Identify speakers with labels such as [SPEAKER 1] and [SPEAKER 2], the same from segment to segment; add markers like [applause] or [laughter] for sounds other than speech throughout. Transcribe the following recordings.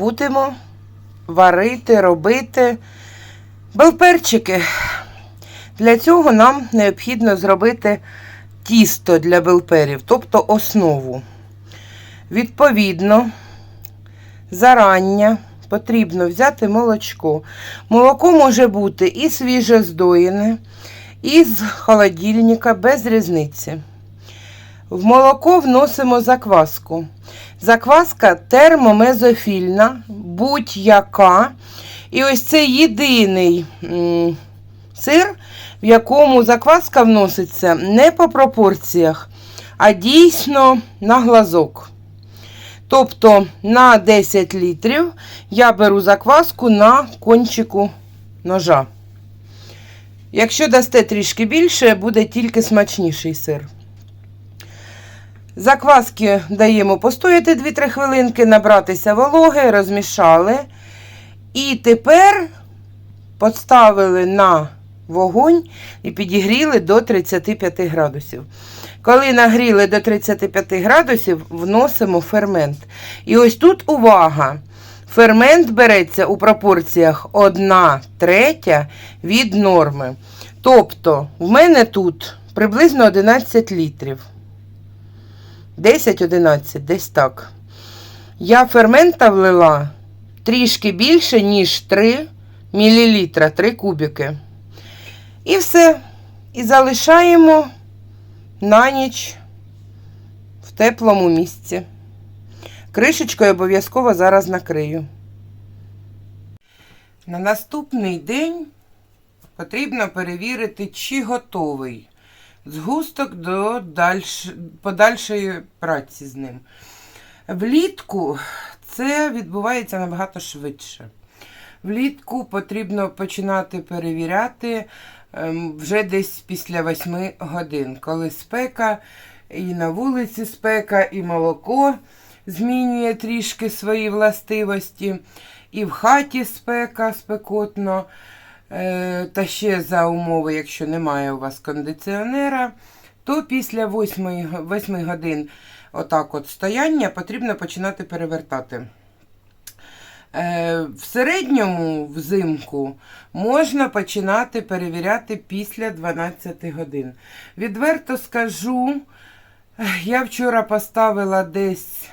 [SPEAKER 1] будемо варити, робити белперчики. Для цього нам необхідно зробити тісто для белперів, тобто основу. Відповідно, зарання потрібно взяти молочко. Молоко може бути і свіже здоєне, і з холодильника без різниці. В молоко вносимо закваску. Закваска термомезофільна, будь-яка. І ось це єдиний сир, в якому закваска вноситься не по пропорціях, а дійсно на глазок. Тобто на 10 літрів я беру закваску на кончику ножа. Якщо дасте трішки більше, буде тільки смачніший сир. Закваски даємо постояти 2-3 хвилинки, набратися вологи, розмішали. І тепер поставили на вогонь і підігріли до 35 градусів. Коли нагріли до 35 градусів, вносимо фермент. І ось тут увага! Фермент береться у пропорціях 1 третя від норми. Тобто, в мене тут приблизно 11 літрів. 10-11, десь так. Я фермента влила трішки більше, ніж 3 мл, 3 кубики. І все. І залишаємо на ніч в теплому місці. Кришечкою обов'язково зараз накрию. На наступний день потрібно перевірити, чи готовий згусток до дальш... подальшої праці з ним. Влітку це відбувається набагато швидше. Влітку потрібно починати перевіряти ем, вже десь після 8 годин, коли спека, і на вулиці спека, і молоко змінює трішки свої властивості, і в хаті спека спекотно. Е, Та ще за умови, якщо немає у вас кондиціонера, то після 8, 8 годин отак от стояння потрібно починати перевертати. Е, В середньому взимку можна починати перевіряти після 12 годин. Відверто скажу, я вчора поставила десь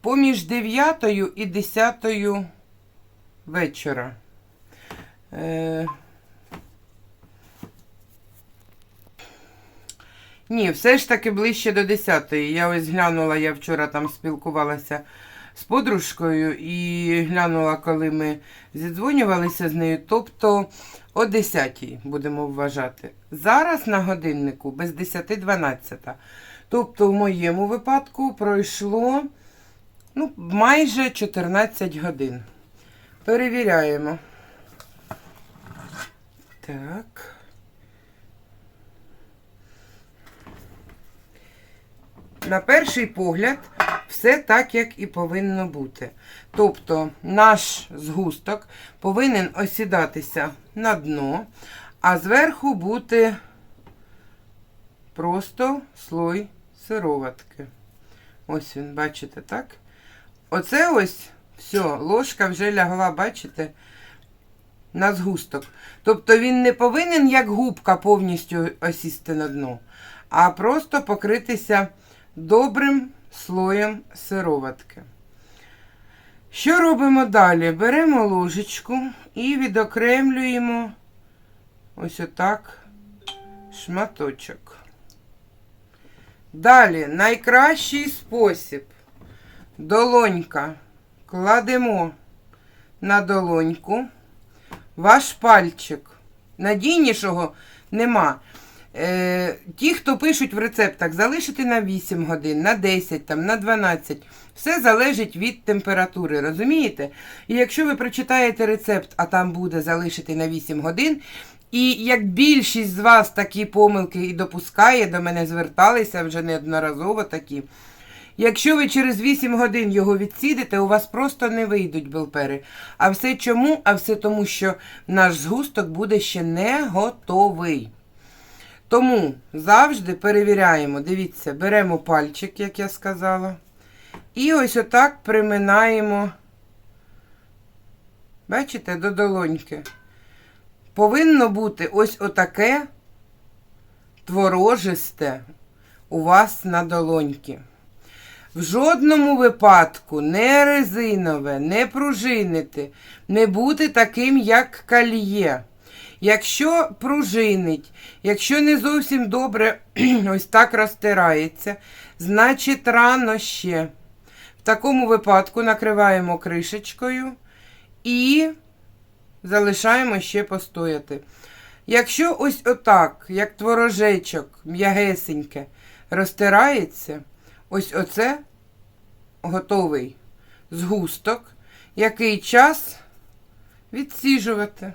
[SPEAKER 1] поміж 9 і 10 вечора. Е... Ні, все ж таки ближче до 10. Я ось глянула, я вчора там спілкувалася з подружкою і глянула, коли ми зідзвонювалися з нею. Тобто о 10 будемо вважати. Зараз на годиннику без 10-12. Тобто, в моєму випадку пройшло ну, майже 14 годин. Перевіряємо. Так. На перший погляд, все так, як і повинно бути. Тобто наш згусток повинен осідатися на дно, а зверху бути просто слой сироватки. Ось він, бачите, так? Оце ось все, ложка вже лягла, бачите, на згусток. Тобто він не повинен, як губка, повністю осісти на дно, а просто покритися добрим слоєм сироватки. Що робимо далі? Беремо ложечку і відокремлюємо ось отак шматочок. Далі найкращий спосіб. Долонька. Кладемо на долоньку ваш пальчик. Надійнішого нема. Е, ті, хто пишуть в рецептах, залишити на 8 годин, на 10, там, на 12. Все залежить від температури, розумієте? І якщо ви прочитаєте рецепт, а там буде залишити на 8 годин, і як більшість з вас такі помилки і допускає, до мене зверталися вже неодноразово такі. Якщо ви через 8 годин його відсідите, у вас просто не вийдуть белпери. А все чому? А все тому, що наш згусток буде ще не готовий. Тому завжди перевіряємо. Дивіться, беремо пальчик, як я сказала, І ось отак приминаємо, бачите, до долоньки. Повинно бути ось отаке творожисте у вас на долоньки. В жодному випадку не резинове, не пружинити, не бути таким, як кальє. Якщо пружинить, якщо не зовсім добре [clears throat] ось так розтирається, значить рано ще. В такому випадку накриваємо кришечкою і залишаємо ще постояти. Якщо ось отак, як творожечок, м'ягесеньке, розтирається, ось оце готовий згусток, який час відсіжувати.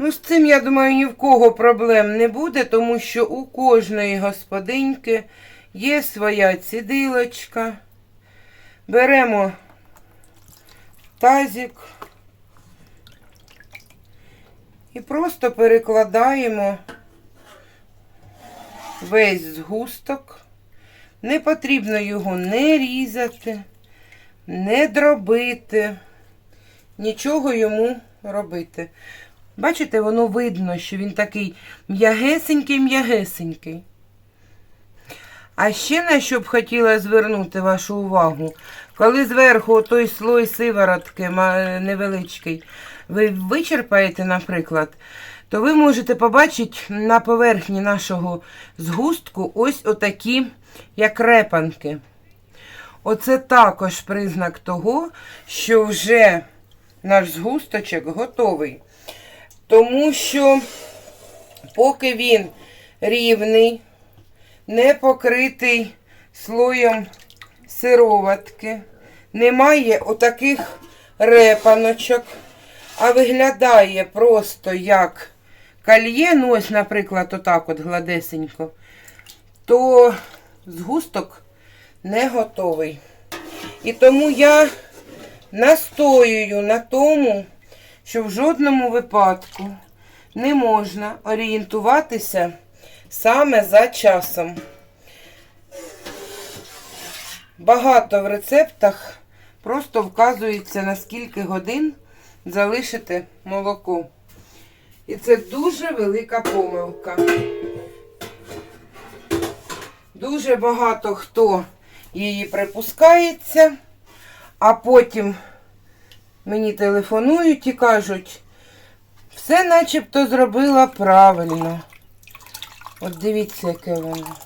[SPEAKER 1] Ну, з цим, я думаю, ні в кого проблем не буде, тому що у кожної господиньки є своя цідилочка. Беремо тазик і просто перекладаємо весь згусток. Не потрібно його не різати, не дробити, нічого йому робити. Бачите, воно видно, що він такий м'ягесенький-м'ягесенький. А ще на що б хотіла звернути вашу увагу, коли зверху той слой сиворотки невеличкий ви вичерпаєте, наприклад, то ви можете побачити на поверхні нашого згустку ось отакі, як репанки. Оце також признак того, що вже наш згусточок готовий. Тому що, поки він рівний, не покритий слоєм сироватки, немає отаких репаночок, а виглядає просто як кальє, ну ось, наприклад, отак от гладесенько, то згусток не готовий. І тому я настоюю на тому, що в жодному випадку не можна орієнтуватися саме за часом. Багато в рецептах просто вказується, на скільки годин залишити молоко. І це дуже велика помилка. Дуже багато хто її припускається, а потім мені телефонують і кажуть, все начебто зробила правильно. От дивіться, яке воно.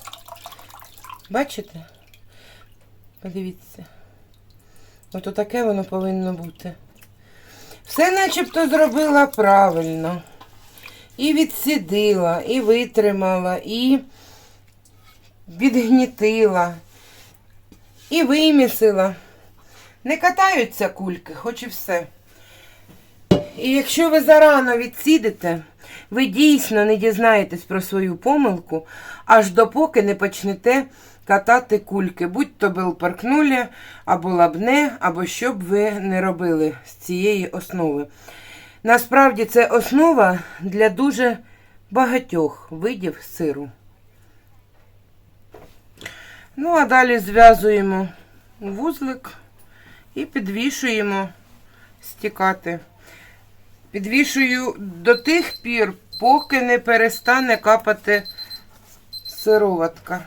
[SPEAKER 1] Бачите? Подивіться. От таке воно повинно бути. Все начебто зробила правильно. І відсидила, і витримала, і відгнітила, і вимісила. Не катаються кульки, хоч і все. І якщо ви зарано відсідите, ви дійсно не дізнаєтесь про свою помилку, аж допоки не почнете катати кульки, будь то белперкнулі, або лабне, або що б ви не робили з цієї основи. Насправді це основа для дуже багатьох видів сиру. Ну, а далі зв'язуємо вузлик і підвішуємо стікати. Підвішую до тих пір, поки не перестане капати сироватка.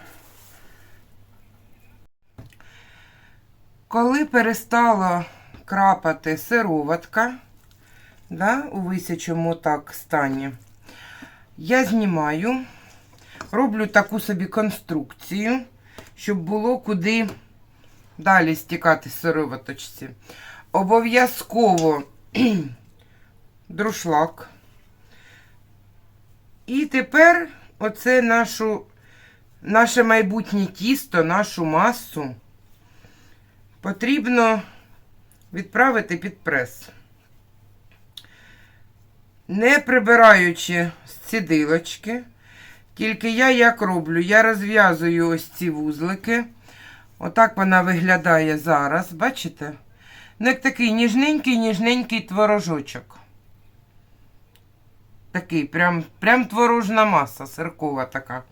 [SPEAKER 1] Коли перестала крапати сироватка, да, у висячому так стані, я знімаю, роблю таку собі конструкцію, щоб було куди далі стікати сироваточці. Обов'язково [clears throat] друшлак. І тепер оце нашу, наше майбутнє тісто, нашу масу потрібно відправити під прес. Не прибираючи з цідилочки, тільки я як роблю, я розв'язую ось ці вузлики. Отак вона виглядає зараз, бачите? Ну, як такий ніжненький, ніжненький творожочок. такий, прям, прям творожна маса, сиркова така.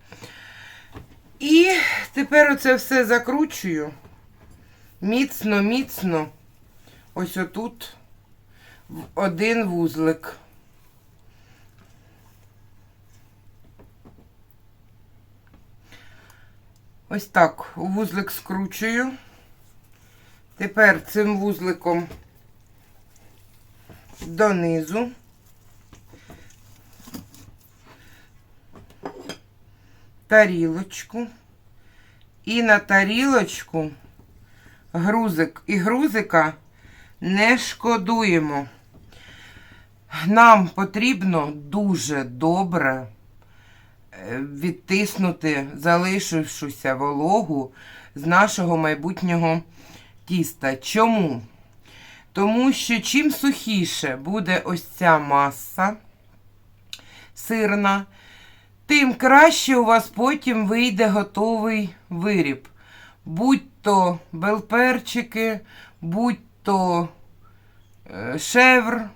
[SPEAKER 1] І тепер оце все закручую. Міцно, міцно. Ось отут в один вузлик. Ось так вузлик скручую. Тепер цим вузликом донизу. Тарілочку. І на тарілочку грузик і грузика не шкодуємо. Нам потрібно дуже добре е, відтиснути залишившуся вологу з нашого майбутнього тіста. Чому? Тому що чим сухіше буде ось ця маса сирна, тим краще у вас потім вийде готовий виріб. Будь то белперчики, будь то е, шевр.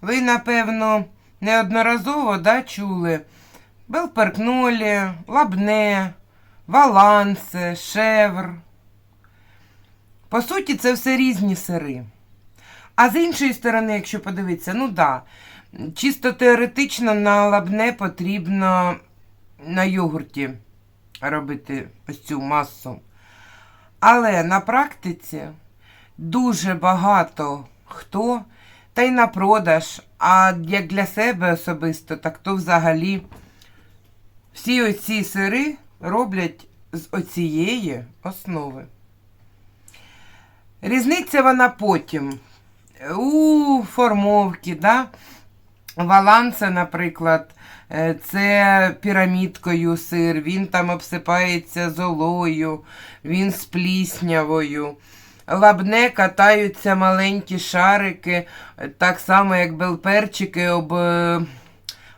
[SPEAKER 1] Ви, напевно, неодноразово да, чули белперкнолі, лабне, валансе, шевр. По суті, це все різні сири. А з іншої сторони, якщо подивитися, ну да, чисто теоретично на лабне потрібно на йогурті робити ось цю масу. Але на практиці дуже багато хто, та й на продаж, а як для себе особисто, так то взагалі всі оці сири роблять з оцієї основи. Різниця вона потім у формовці, да? Валанса, наприклад, е, це пірамідкою сир, він там обсипається золою, він з пліснявою. Лабне катаються маленькі шарики, так само, як белперчики, об, е,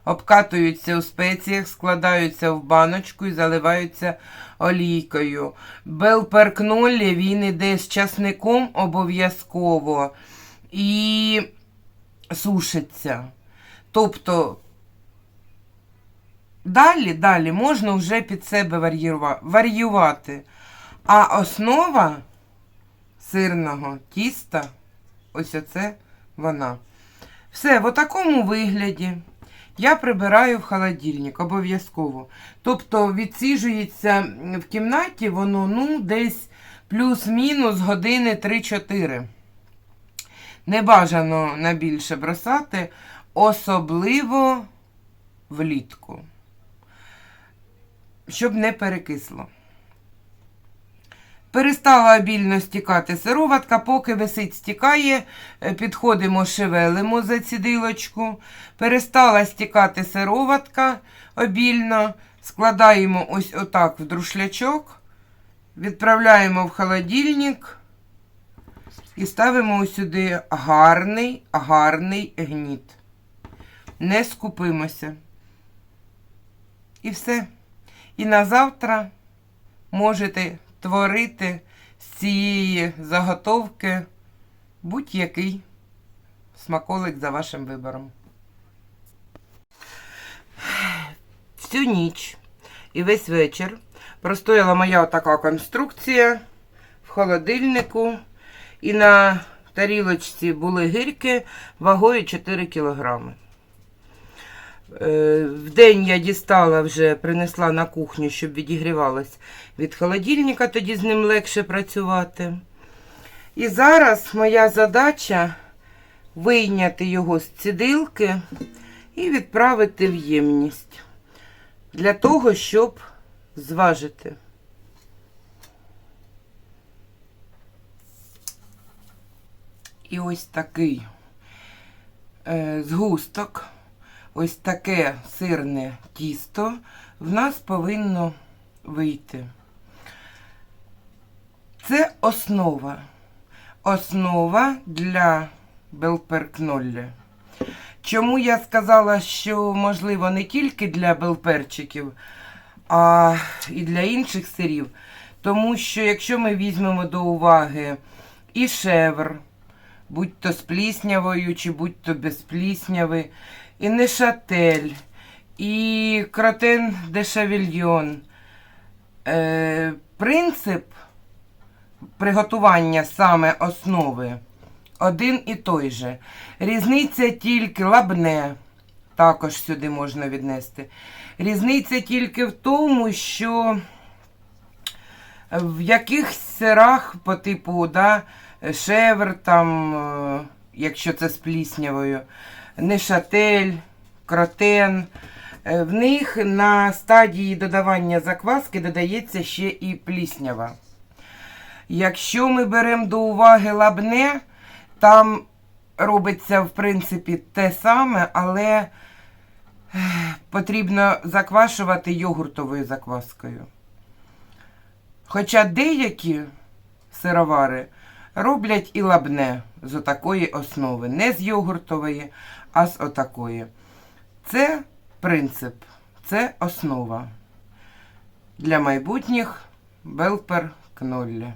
[SPEAKER 1] обкатуються у спеціях, складаються в баночку і заливаються олійкою. Белперкнолі він іде з часником обов'язково і сушиться. Тобто далі, далі можна вже під себе вар'ювати. А основа сирного тіста, ось оце вона. Все, в такому вигляді я прибираю в холодильник обов'язково. Тобто відсіжується в кімнаті воно ну, десь плюс-мінус години 3-4. Не бажано на більше бросати, особливо влітку, щоб не перекисло. Перестала обільно стікати сироватка, поки висить, стікає, е, підходимо, шевелимо за цідилочку. Перестала стікати сироватка обільно, складаємо ось отак в друшлячок, відправляємо в холодильник і ставимо ось сюди гарний, гарний гніт. Не скупимося. І все. І на завтра можете творити з цієї заготовки будь-який смаколик за вашим вибором. Всю ніч і весь вечір простояла моя така конструкція в холодильнику. І на тарілочці були гирки вагою 4 кілограми. Е, В день я дістала вже, принесла на кухню, щоб відігрівалась від холодильника, тоді з ним легше працювати. І зараз моя задача вийняти його з цідилки і відправити в ємність для того, щоб зважити. І ось такий е, згусток, ось таке сирне тісто в нас повинно вийти. Це основа. Основа для белперкнолля. Чому я сказала, що можливо не тільки для белперчиків, а і для інших сирів. Тому що якщо ми візьмемо до уваги і шевр, будь то з пліснявою, чи будь то без плісняви, і нешатель, і кротен де шавільйон. Е, принцип приготування саме основи один і той же. Різниця тільки лабне, також сюди можна віднести. Різниця тільки в тому, що в якихось сирах по типу да, шевр, там, е, якщо це з пліснявою, нешатель, кротен. е, В них на стадії додавання закваски додається ще і пліснява. Якщо ми беремо до уваги лабне, там робиться, в принципі, те саме, але потрібно заквашувати йогуртовою закваскою. Хоча деякі сировари роблять і лабне з отакої основи. Не з йогуртової, а з отакої. Це принцип, це основа для майбутніх белпер кноллі.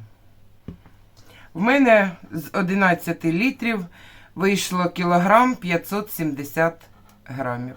[SPEAKER 1] В мене з 11 літрів вийшло кілограм 570 грамів.